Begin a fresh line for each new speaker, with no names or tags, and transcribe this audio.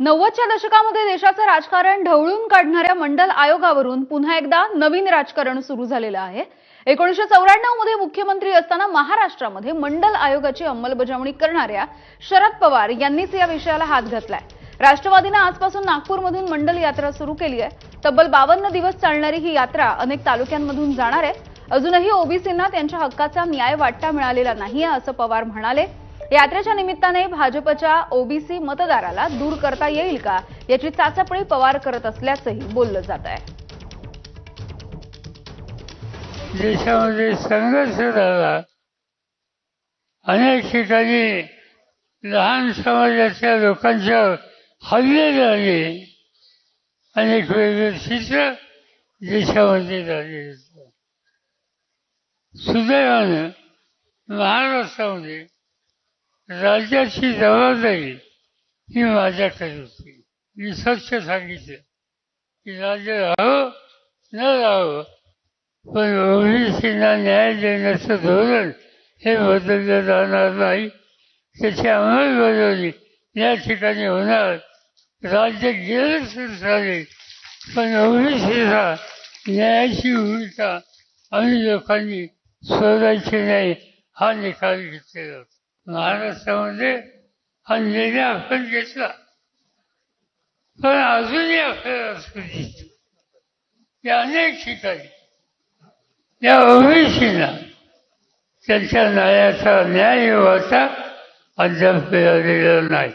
नव्वदच्या दशकामध्ये देशाचं राजकारण ढवळून काढणाऱ्या मंडल आयोगावरून पुन्हा एकदा नवीन राजकारण सुरू झालेलं आहे. एकोणीसशे चौऱ्याण्णवमध्ये मुख्यमंत्री असताना महाराष्ट्रामध्ये मंडल आयोगाची अंमलबजावणी करणाऱ्या शरद पवार यांनीच या विषयाला हात घातलाय. राष्ट्रवादीनं आजपासून नागपूरमधून मंडल यात्रा सुरू केली आहे. तब्बल बावन्न दिवस चालणारी ही यात्रा अनेक तालुक्यांमधून जाणार आहे. अजूनही ओबीसींना त्यांच्या हक्काचा न्याय वाटता मिळालेला नाहीये असं पवार म्हणाले. यात्रेच्या निमित्ताने भाजपच्या ओबीसी मतदाराला दूर करता येईल का याची चाचपणी पवार करत असल्याचंही बोललं जात आहे.
देशामध्ये संघर्ष झाला. अनेक ठिकाणी लहान समाजाच्या लोकांच्या हल्ले झाले. अनेक वेगळे चित्र देशामध्ये झाले. सुदैवानं महाराष्ट्रामध्ये राज्याची जबाबदारी ही माझ्याकडे होती. मी स्वच्छ सांगितलं की राज्य राहावं न राहावं पण ओबीसींना न्याय देण्याचं धोरण हे बदललं जाणार नाही. त्याची अंमलबजावणी या ठिकाणी होणार. राज्य गेलंच चालेल झाले. पण ओबीसीला न्यायाची भूमिका आम्ही लोकांनी शोधायची नाही हा निकाल घेतलेला होता. महाराष्ट्रामध्ये हा निर्णय आपण घेतला. पण अजूनही आपल्याला असू त्या या अनेक ठिकाणी या ओबीसीना त्यांच्या न्यायाचा न्याय होता अद्याप मिळालेला नाही.